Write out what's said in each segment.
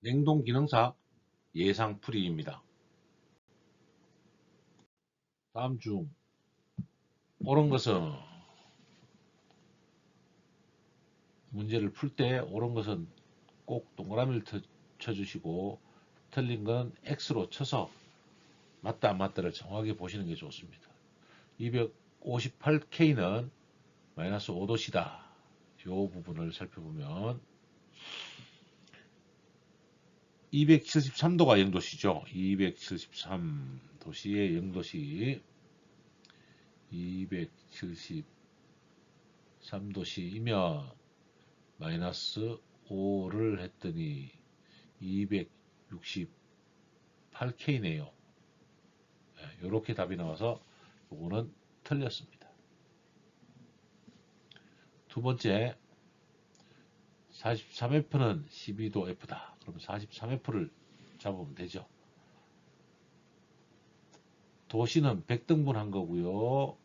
냉동 기능사 예상풀이입니다. 다음 중 옳은 것은 문제를 풀 때 옳은 것은 꼭 동그라미를 쳐- 쳐주시고 틀린 건 X로 쳐서 맞다 안 맞다를 정확하게 보시는 게 좋습니다. 258K는 마이너스 5도씨다. 이 부분을 살펴보면 273도가 영도시죠. 273도시의 영도시 273도시이면 마이너스 5를 했더니 268K네요. 이렇게 답이 나와서 이거는 틀렸습니다. 두 번째 43F는 12도 F다. 그러면 43F를 잡으면 되죠. 도시는 100등분 한 거고요.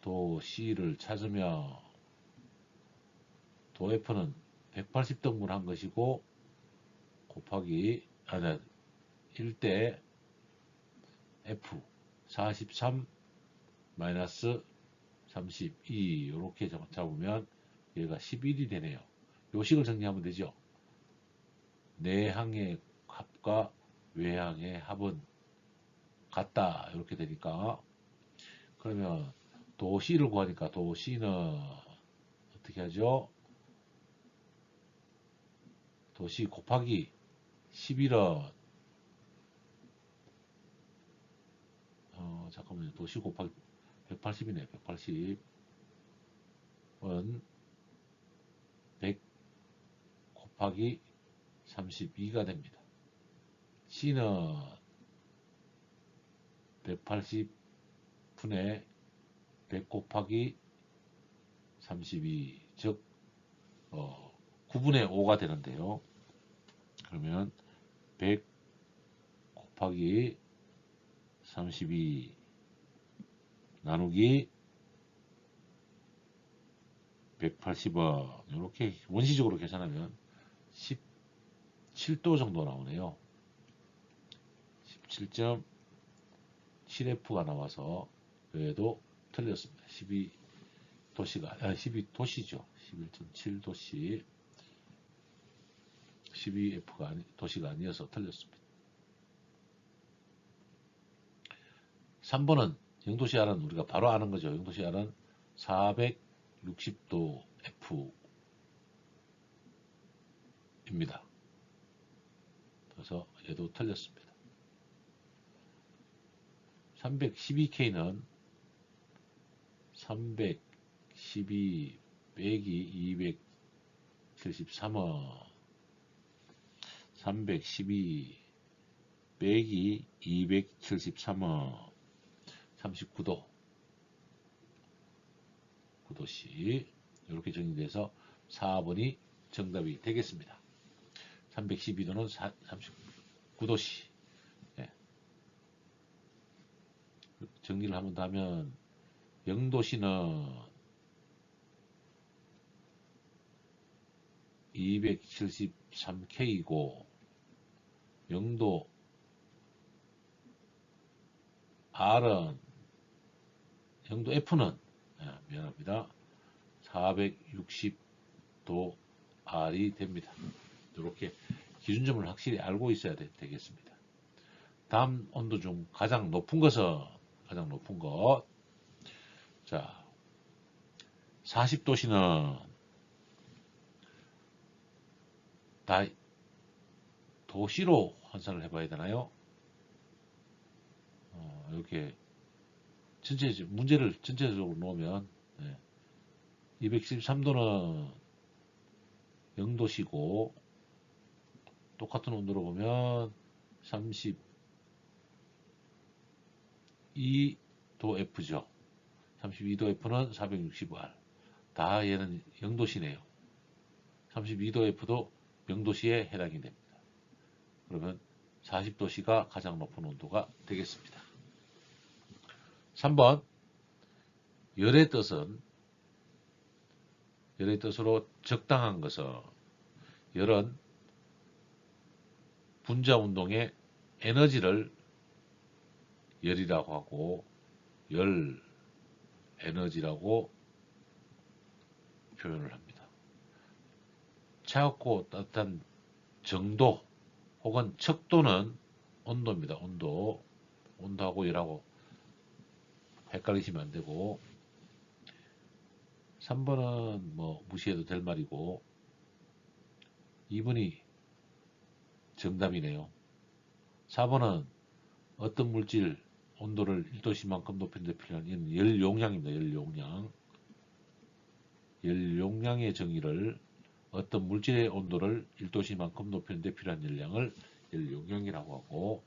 도 C를 찾으며 도 F는 180등분 한 것이고 곱하기 아니 1대 F 43 마이너스 32 이렇게 잡으면 얘가 11이 되네요. 요식을 정리하면 되죠. 내항의 합과 외항의 합은 같다 이렇게 되니까 그러면 도시를 구하니까 도시는 어떻게 하죠? 도시 곱하기 11은 어 잠깐만요. 도시 곱하기 180이네. 180 은 100 곱하기 32가 됩니다. C는 180분의 100 곱하기 32, 즉 어, 9분의 5가 되는데요. 그러면 100 곱하기 32 나누기 180원 이렇게 원시적으로 계산하면 17도 정도 나오네요. 17.7F가 나와서 얘도 틀렸습니다. 12도시가 아, 12도시죠. 11.7도시 12F가 아니, 도시가 아니어서 틀렸습니다. 3번은 영도시 R은 우리가 바로 아는 거죠. 영도시 R은 460도 F입니다. 그래서 얘도 틀렸습니다. 312K는 312 빼기 273원 312 빼기 273원 39도 9도씨 이렇게 정리돼서 4번이 정답이 되겠습니다. 312도는 39도씨 예. 정리를 한번 더 하면 영도시는 273K이고 영도 R은 영도 F는 예, 미안합니다. 460도 R이 됩니다. 이렇게 기준점을 확실히 알고 있어야 되, 겠습니다 다음 온도 중 가장 높은 것은 가장 높은 것. 자, 40도씨는 다 도시로 환산을 해봐야 되나요? 어, 이렇게 전체 문제를 전체적으로 놓으면 네. 213도는 0도시고 똑같은 온도로 보면 32도 F죠. 32도 F는 460R. 다 얘는 0도시네요. 32도 F도 0도시에 해당이 됩니다. 그러면 40도씨가 가장 높은 온도가 되겠습니다. 3번 열의 뜻은 열의 뜻으로 적당한 것은 열은 분자 운동의 에너지를 열이라고 하고 열 에너지라고 표현을 합니다. 차갑고 따뜻한 정도 혹은 척도는 온도입니다. 온도 온도하고 열하고 헷갈리시면 안 되고 3번은 뭐 무시해도 될 말이고 2번이 정답이네요. 4번은 어떤 물질 온도를 1도씨만큼 높이는 데 필요한 이는 열 용량입니다. 열 용량. 열 용량의 정의를 어떤 물질의 온도를 1도씨만큼 높이는 데 필요한 열량을 열 용량이라고 하고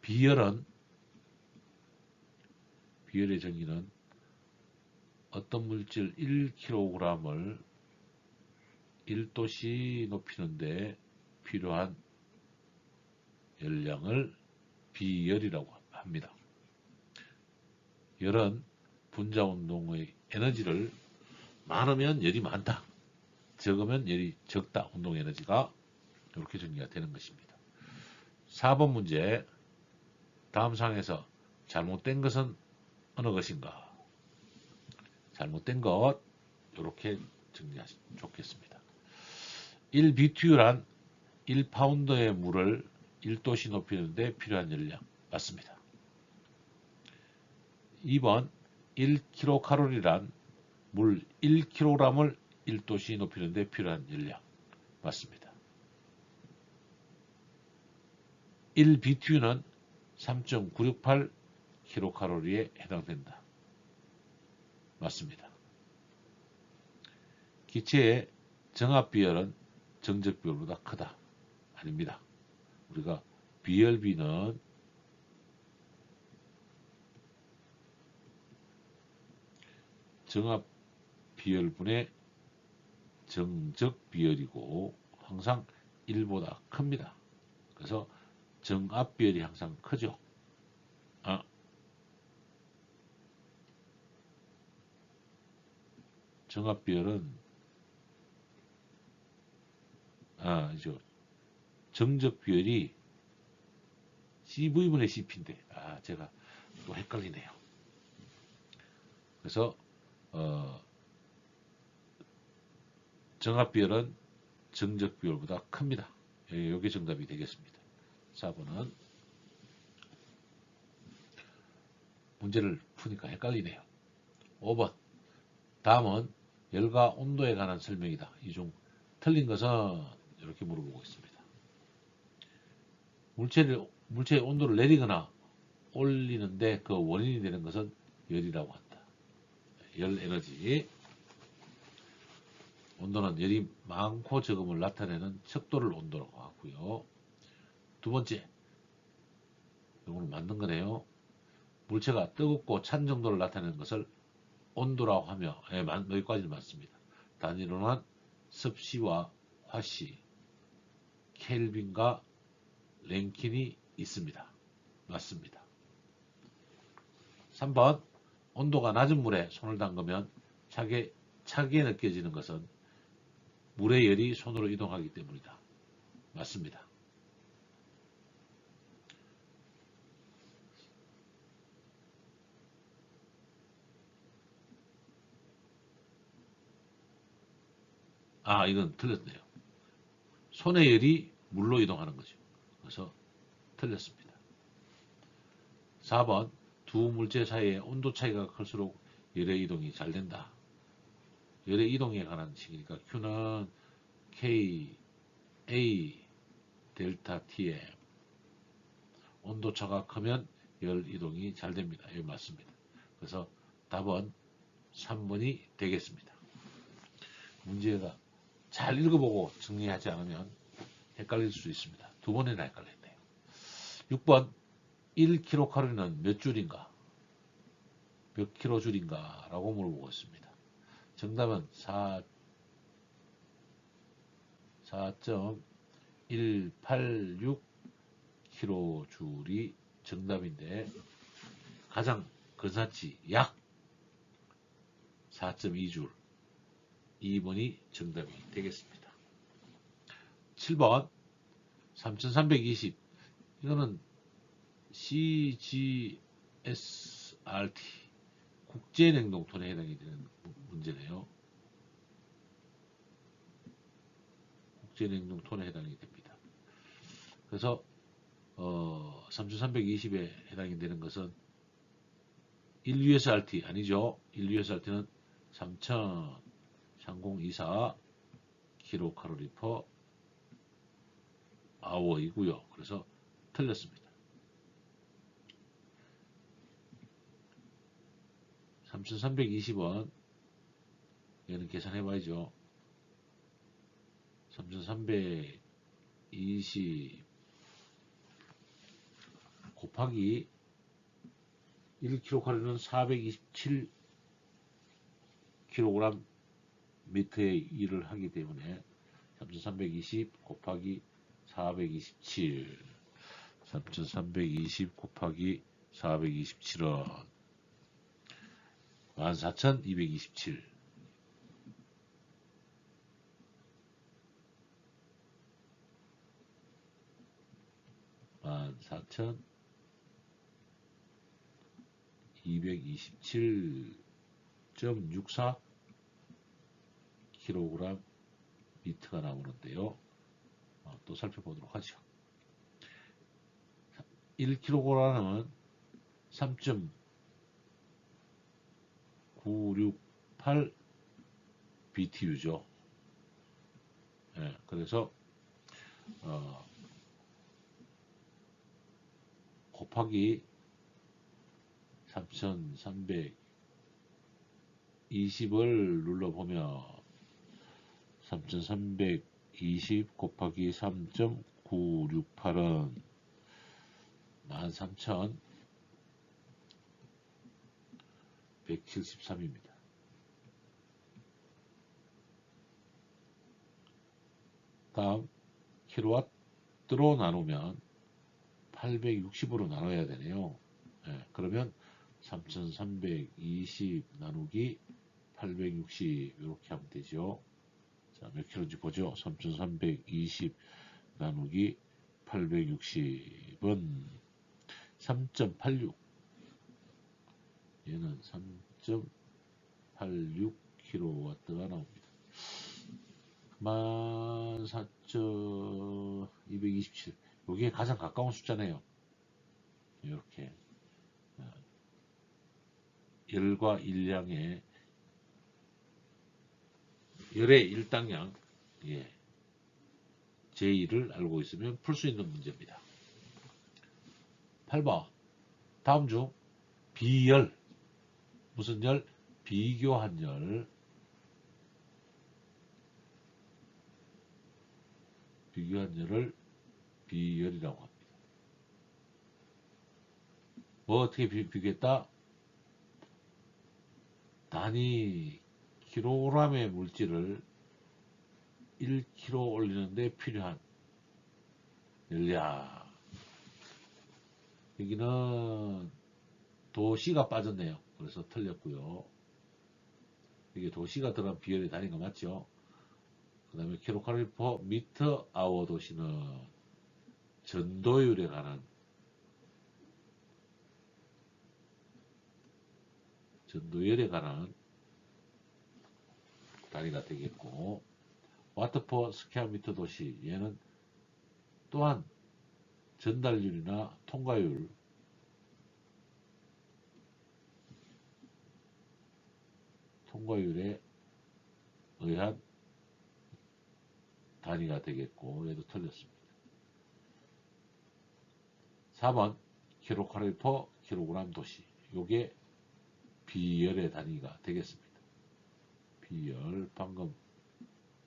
비열은 비열의 정의는 어떤 물질 1kg을 1도씨 높이는데 필요한 열량을 비열이라고 합니다. 열은 분자 운동의 에너지를 많으면 열이 많다. 적으면 열이 적다. 운동 에너지가 이렇게 정리가 되는 것입니다. 4번 문제 다음 상에서 잘못된 것은 어느 것인가? 잘못된 것 이렇게 정리하시면 좋겠습니다. 1BTU란 1파운드의 물을 1도씨 높이는 데 필요한 열량 맞습니다. 2번 1kcal란 물 1kg을 1도씨 높이는 데 필요한 열량 맞습니다. 1BTU는 3.968kcal에 해당된다. 맞습니다. 기체의 정합 비열은 정적 비열보다 크다. 아닙니다. 우리가 비열비는 정합 비열분의 정적 비열이고 항상 1보다 큽니다. 그래서 정압 비열이 항상 크죠. 아, 정압 비열은 아, 이죠. 정적 비열이 CV분의 CP인데, 아, 제가 또 헷갈리네요. 그래서, 어, 정합 비열은 정적 비열보다 큽니다. 여기 정답이 되겠습니다. 4번은 문제를 푸니까 헷갈리네요. 5번. 다음은 열과 온도에 관한 설명이다. 이 중 틀린 것은 이렇게 물어보고 있습니다. 물체를, 물체의 온도를 내리거나 올리는데 그 원인이 되는 것은 열이라고 한다. 열 에너지. 온도는 열이 많고 적음을 나타내는 척도를 온도라고 하고요. 두 번째, 이거는 맞는 거네요. 물체가 뜨겁고 찬 정도를 나타내는 것을 온도라고 하며, 예, 여기까지는 맞습니다. 단위로는 습시와 화씨, 켈빈과 랭킨이 있습니다. 맞습니다. 3번 온도가 낮은 물에 손을 담그면 차게, 차게 느껴지는 것은 물의 열이 손으로 이동하기 때문이다. 맞습니다. 아, 이건 틀렸네요. 손의 열이 물로 이동하는 거죠. 그래서 틀렸습니다. 4번 두 물체 사이의 온도 차이가 클수록 열의 이동이 잘 된다. 열의 이동에 관한 식이니까 Q는 K, A, 델타 Tm 온도차가 크면 열 이동이 잘 됩니다. 이거 맞습니다. 그래서 답은 3번이 되겠습니다. 문제가 잘 읽어보고 정리하지 않으면 헷갈릴 수 있습니다. 두 번이나 헷갈렸네요. 6번 1kcal는 몇 줄인가? 몇 킬로 줄인가? 라고 물어보고 있습니다. 정답은 4, 4.186kj이 정답인데 가장 근사치 약 4.2줄 2번이 정답이 되겠습니다. 7번 3320 이거는 CGSRT 국제냉동톤에 해당이 되는 무- 문제네요. 국제냉동톤에 해당이 됩니다. 그래서 어, 3320에 해당이 되는 것은 1USRT 아니죠. 1USRT는 3000 3024 킬로칼로리 퍼 아워이고요. 그래서 틀렸습니다. 3320원 얘는 계산해 봐야죠. 3320 곱하기 1kcal는 427 미터의 일을 하기 때문에 3320 곱하기 427 3320 곱하기 427은 14227 14,227.64 kg 미터가 나오는데요. 어, 또 살펴보도록 하죠. 1kg은 3.968 BTU죠. 예, 그래서 어, 곱하기 3320을 눌러보면 3320 곱하기 3.968은 13,173입니다. 다음 킬로와트로 나누면 860으로 나눠야 되네요. 예, 그러면 3320 나누기 860 이렇게 하면 되죠. 자, 몇 킬로인지 보죠. 3320 나누기 860은 3.86 얘는 3.86kW가 나옵니다. 14,227 여기에 가장 가까운 숫자네요. 이렇게 어, 열과 일량의 열의 일당량 예. 제2를 알고 있으면 풀 수 있는 문제입니다. 8번 다음 중 비열 무슨 열? 비교한 열 비교한 열을 비열이라고 합니다. 뭐 어떻게 비, 비교했다? 단위 킬로그램의 물질을 1kg 올리는데 필요한 열량 여기는 도시가 빠졌네요. 그래서 틀렸고요. 이게 도시가 들어간 비열의 단위가 맞죠? 그 다음에 킬로칼로리 퍼 미터 아워 도시는 전도율에 관한 전도율에 관한 단위가 되겠고 와트 퍼 스퀘어 미터 도시 얘는 또한 전달률이나 통과율 통과율에 의한 단위가 되겠고 얘도 틀렸습니다. 4번 킬로칼로리 퍼 킬로그램 도시 요게 비열의 단위가 되겠습니다. 비열 방금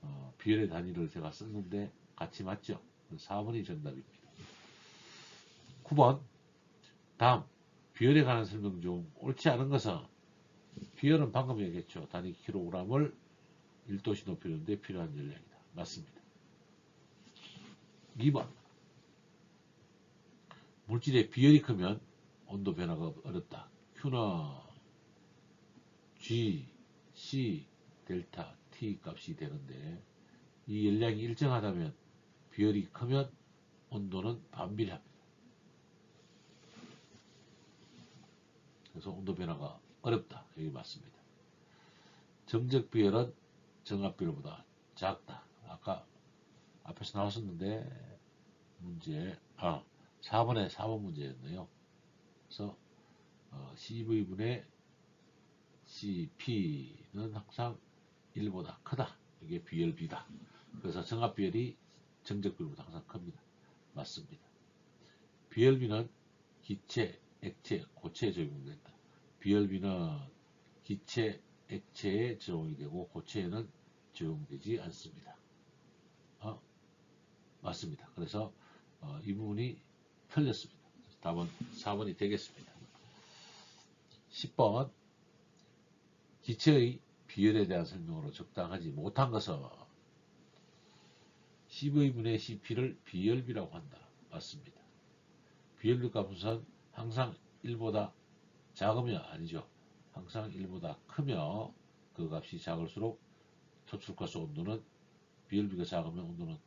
어, 비열의 단위를 제가 썼는데 같이 맞죠? 4번이 정답입니다. 9번 다음 비열에 관한 설명 중 옳지 않은 것은 비열은 방금 얘기했죠. 단위 킬로그램을 1도시 높이는데 필요한 열량이다. 맞습니다. 2번 물질의 비열이 크면 온도 변화가 어렵다. Q나 G, C, 델타, T 값이 되는데 이 열량이 일정하다면 비열이 크면 온도는 반비례합니다. 그래서 온도 변화가 어렵다. 여기 맞습니다. 정적 비열은 정압 비열보다 작다. 아까 앞에서 나왔었는데 문제 아 4번에 4번 문제였네요. 그래서 어, CV분의 CP는 항상 1보다 크다. 이게 비열비다. 그래서 정압 비열이 정적 비열보다 항상 큽니다. 맞습니다. 비열비는 기체, 액체, 고체에 적용된다. 비열비는 기체, 액체에 적용이 되고 고체에는 적용되지 않습니다. 어? 맞습니다. 그래서 어, 이 부분이 틀렸습니다. 답은 4번이 되겠습니다. 10번 기체의 비열에 대한 설명으로 적당하지 못한 것은 CV분의 CP를 비열비라고 한다. 맞습니다. 비열비 값은 항상 1보다 작으면 아니죠. 항상 1보다 크며 그 값이 작을수록 토출가스 온도는 비열비가 작으면 온도는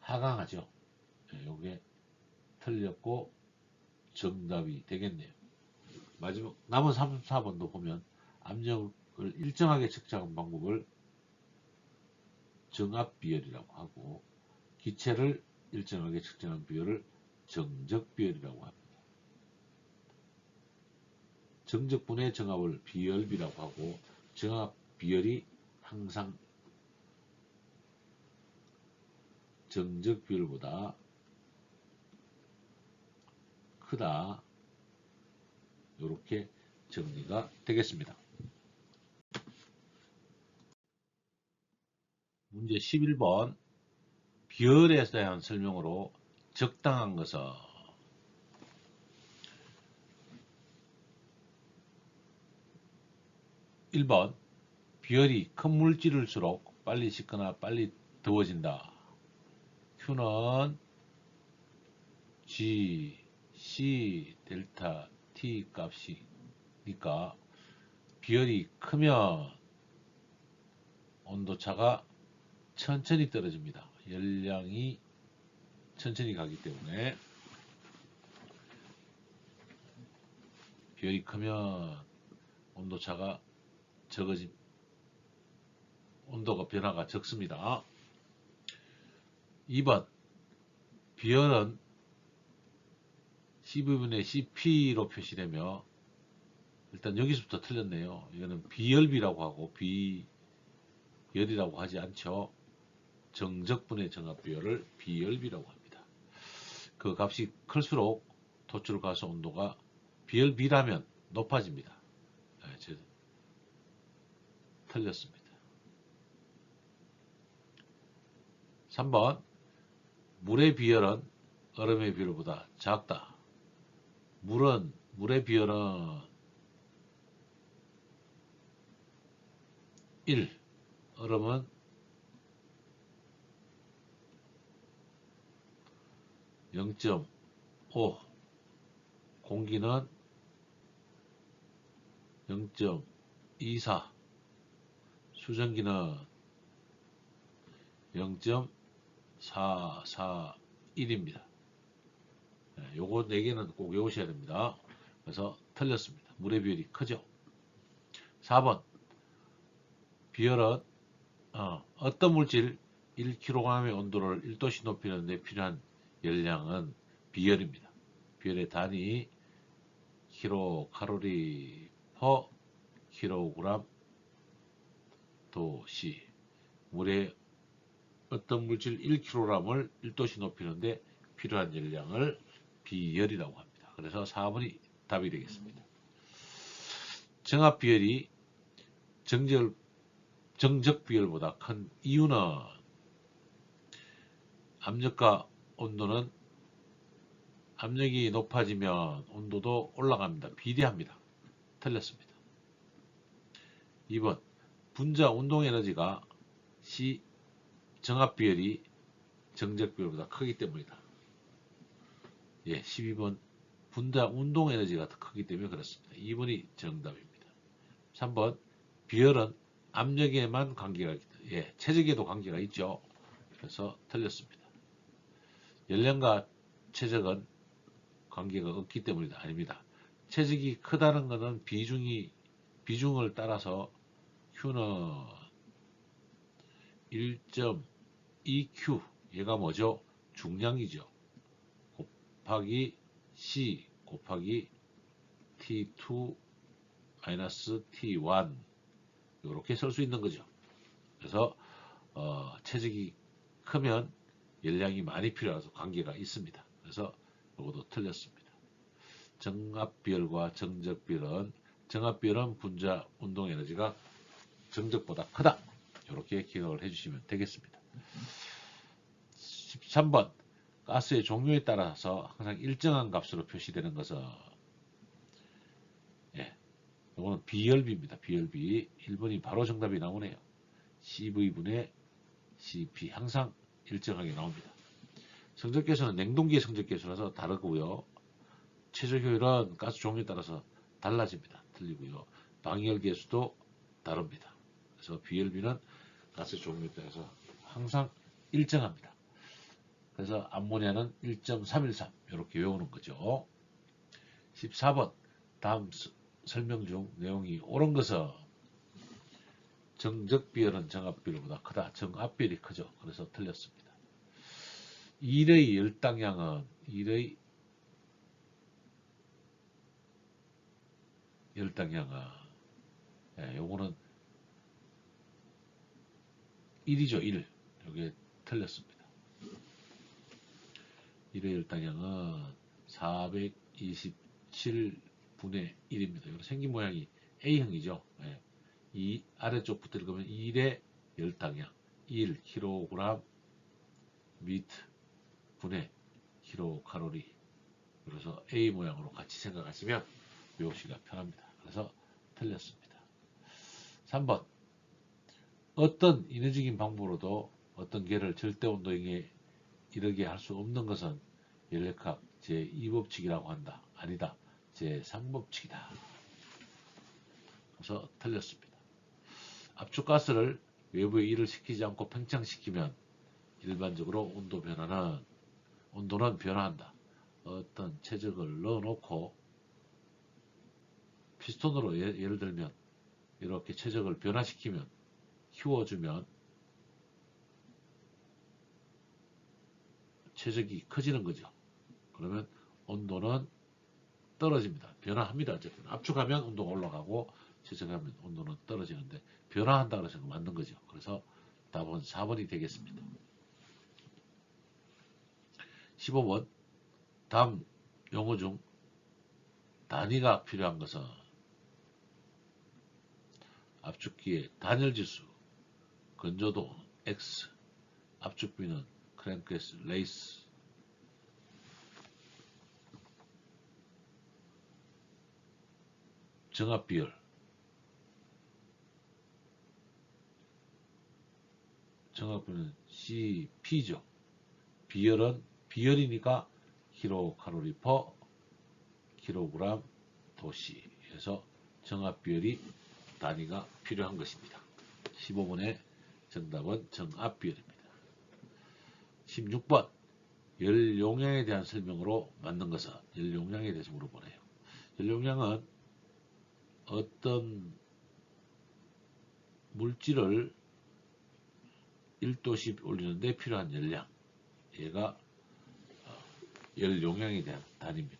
하강하죠. 네, 요게 틀렸고 정답이 되겠네요. 마지막 남은 34번도 보면 압력을 일정하게 측정하는 방법을 정압 비열이라고 하고 기체를 일정하게 측정하는 비열을 정적 비열이라고 합니다. 정적분의 정압을 비열비라고 하고 정압 비열이 항상 정적 비율보다 크다. 이렇게 정리가 되겠습니다. 문제 11번 비열에 대한 설명으로 적당한 것은 1번 비열이 큰 물질일수록 빨리 식거나 빨리 더워진다. Q는 G, C, 델타, T 값이니까 비열이 크면 온도차가 천천히 떨어집니다. 열량이 천천히 가기 때문에 비열이 크면 온도차가 적어집 온도가 변화가 적습니다. 2번 비열은 C부분의 CP로 표시되며 일단 여기서부터 틀렸네요. 이거는 비열비라고 하고 비열이라고 하지 않죠. 정적분의 정압비열을 비열비라고 합니다. 그 값이 클수록 토출 가스 온도가 비열비라면 높아집니다. 네, 제, 틀렸습니다. 3번 물의 비열은 얼음의 비열보다 작다. 물은 물의 비열은 1 얼음은 0.5 공기는 0.24 수증기는 0.441입니다. 네, 요거 4개는 꼭 외우셔야 됩니다. 그래서 틀렸습니다. 물의 비율이 크죠. 4번 비열은 어, 떤 물질 1kg의 온도를 1도씩 높이는 데 필요한 열량은 비열입니다. 비열의 단위 킬로칼로리 퍼 킬로그램 도시 물의 어떤 물질 1kg을 1도씩 높이는데 필요한 열량을 비열이라고 합니다. 그래서 4번이 답이 되겠습니다. 정압 비열이 정적, 정적 비열보다 큰 이유는 압력과 온도는 압력이 높아지면 온도도 올라갑니다. 비례합니다. 틀렸습니다. 2번 분자 운동 에너지가 C 정압 비열이 정적 비열보다 크기 때문이다. 예, 12번 분자 운동 에너지가 더 크기 때문에 그렇습니다. 2번이 정답입니다. 3번 비열은 압력에만 관계가 있다. 예, 체적에도 관계가 있죠. 그래서 틀렸습니다. 연령과 최적은 관계가 없기 때문이다. 아닙니다. 체적이 크다는 것은 비중이 비중을 따라서 Q는 1.2Q 얘가 뭐죠? 중량이죠. 곱하기 C 곱하기 T2 마이너스 T1 이렇게 쓸 수 있는 거죠. 그래서 어, 체적이 크면 열량이 많이 필요해서 관계가 있습니다. 그래서 이것도 틀렸습니다. 정압비열과 정적비열은 정압비열은 분자 운동 에너지가 정적보다 크다. 이렇게 기억을 해주시면 되겠습니다. 13번 가스의 종류에 따라서 항상 일정한 값으로 표시되는 것은 예, 이거는 비열비입니다. 비열비 1번이 바로 정답이 나오네요. CV분의 CP 항상 일정하게 나옵니다. 성적계수는 냉동기의 성적계수라서 다르고요. 최저 효율은 가스 종류에 따라서 달라집니다. 틀리고요. 방열계수도 다릅니다. 그래서 비열비는 가스 종류에 따라서 항상 일정합니다. 그래서 암모니아는 1.313 이렇게 외우는 거죠. 14번 다음 스- 설명 중 내용이 옳은 것은 정적비열은 정압비열보다 크다. 정압비열이 크죠. 그래서 틀렸습니다. 1의 열당량은 1의 열당량은 예, 요거는 1이죠. 1. 여기에 틀렸습니다. 1의 열당량은 427분의 1입니다. 이거 생긴 모양이 A형이죠. 예. 이 아래쪽부터 읽으면 1의 열당량 1kg 미트 분의 킬로칼로리 그래서 A 모양으로 같이 생각하시면 묘시가 편합니다. 그래서 틀렸습니다. 3번 어떤 인위적인 방법으로도 어떤 개를 절대 온도에 이르게 할 수 없는 것은 연력학 제2법칙이라고 한다. 아니다. 제3법칙이다. 그래서 틀렸습니다. 압축가스를 외부에 일을 시키지 않고 팽창시키면 일반적으로 온도 변화는 온도는 변화한다. 어떤 최적을 넣어놓고 피스톤으로 예, 예를 들면 이렇게 최적을 변화시키면 키워주면 최적이 커지는 거죠. 그러면 온도는 떨어집니다. 변화합니다. 어쨌든 압축하면 온도가 올라가고 최적하면 온도는 떨어지는데 변화한다 그래서 만든 거죠. 그래서 답은 4번이 되겠습니다. 15번. 다음 용어 중 단위가 필요한 것은 압축기의 단열지수, 건조도 X, 압축비는 크랭크스, 레이스, 정압비열, 정압비는 CP죠. 비열은 비열이니까 킬로칼로리 퍼 킬로그램 도시 에서 정압 비열이 단위가 필요한 것입니다. 15번의 정답은 정압 비열입니다. 16번 열 용량에 대한 설명으로 만든 것은 열 용량에 대해서 물어보네요. 열 용량은 어떤 물질을 1도씩 올리는데 필요한 열량 얘가 어, 열 용량에 대한 단위입니다.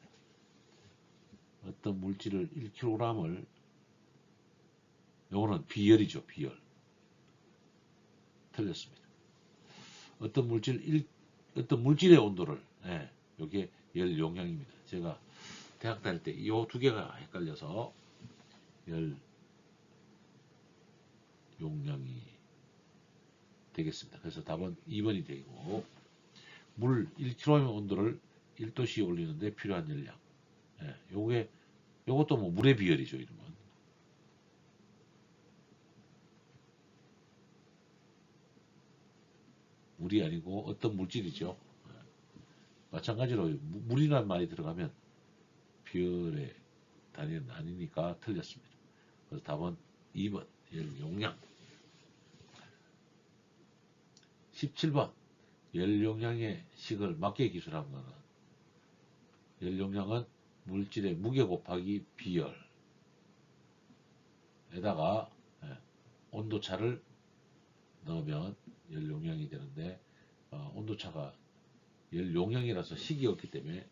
어떤 물질을 1kg을 요거는 비열이죠. 비열. 틀렸습니다. 어떤 물질 1 어떤 물질의 온도를 예, 요게 열 용량입니다. 제가 대학 다닐 때 이 두 개가 헷갈려서 열 용량이 되겠습니다. 그래서 답은 2번이 되고 물 1kg의 온도를 1도씩 올리는데 필요한 열량. 예, 요게 요것도 뭐 물의 비열이죠, 이름은. 물이 아니고 어떤 물질이죠. 예. 마찬가지로 무- 물이라는 말이 들어가면 비열의 단위는 아니니까 틀렸습니다. 그래서 답은 2번 열 용량. 17번 열 용량의 식을 맞게 기술한 거는 열 용량은 물질의 무게 곱하기 비열에다가 예, 온도차를 넣으면 열 용량이 되는데 어, 온도차가 열 용량이라서 식이 없기 때문에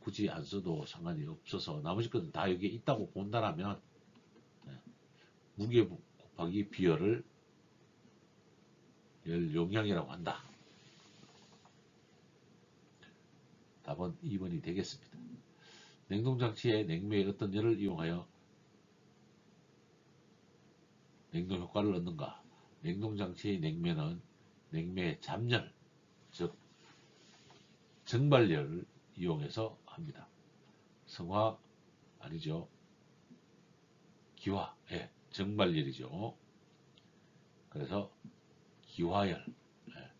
굳이 안 써도 상관이 없어서 나머지 것은 다 여기에 있다고 본다라면 예, 무게 곱하기 비열을 열 용량이라고 한다. 답은 2번이 되겠습니다. 냉동장치의 냉매에 어떤 열을 이용하여 냉동 효과를 얻는가? 냉동장치의 냉매는 냉매의 잠열, 즉 증발열을 이용해서 합니다. 성화 아니죠. 기화, 예, 증발열이죠. 그래서 기화열, 예,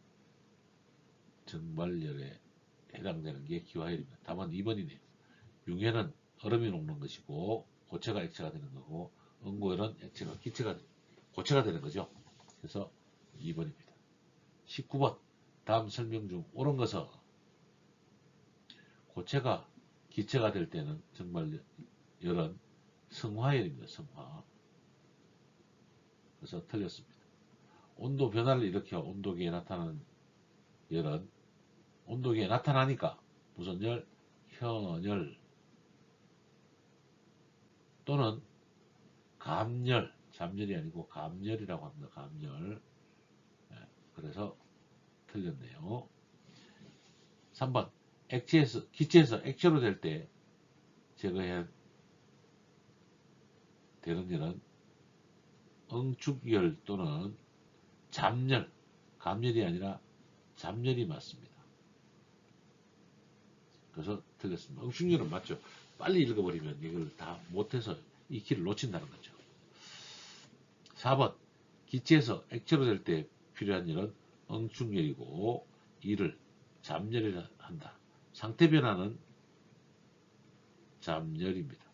증발열에 해당되는 게 기화열입니다. 다만 2번이네요. 융해는 얼음이 녹는 것이고 고체가 액체가 되는 거고 응고열은 액체가 기체가 고체가 되는 거죠. 그래서 2번입니다. 19번 다음 설명 중 옳은 것은 고체가 기체가 될 때는 정말 열은 성화열입니다. 성화. 그래서 틀렸습니다. 온도 변화를 일으켜 온도계에 나타나는 열은 온도계에 나타나니까 무슨 열? 현열 또는 감열, 잠열이 아니고 감열이라고 합니다. 감열. 예, 그래서 틀렸네요. 3번 액체에서 기체에서 액체로 될 때 제거해야 되는 열은 응축열 또는 잠열, 감열이 아니라 잠열이 맞습니다. 그래서 틀렸습니다. 응축열은 맞죠. 빨리 읽어버리면 이걸 다 못해서 이 키를 놓친다는 거죠. 4번 기체에서 액체로 될 때 필요한 열은 응축열이고 이를 잠열이라 한다. 상태 변화는 잠열입니다.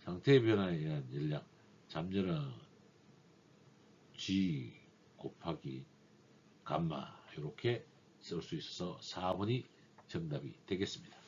상태 변화에 의한 열량 잠열은 G 곱하기 감마 이렇게 쓸 수 있어서 4번이 정답이 되겠습니다.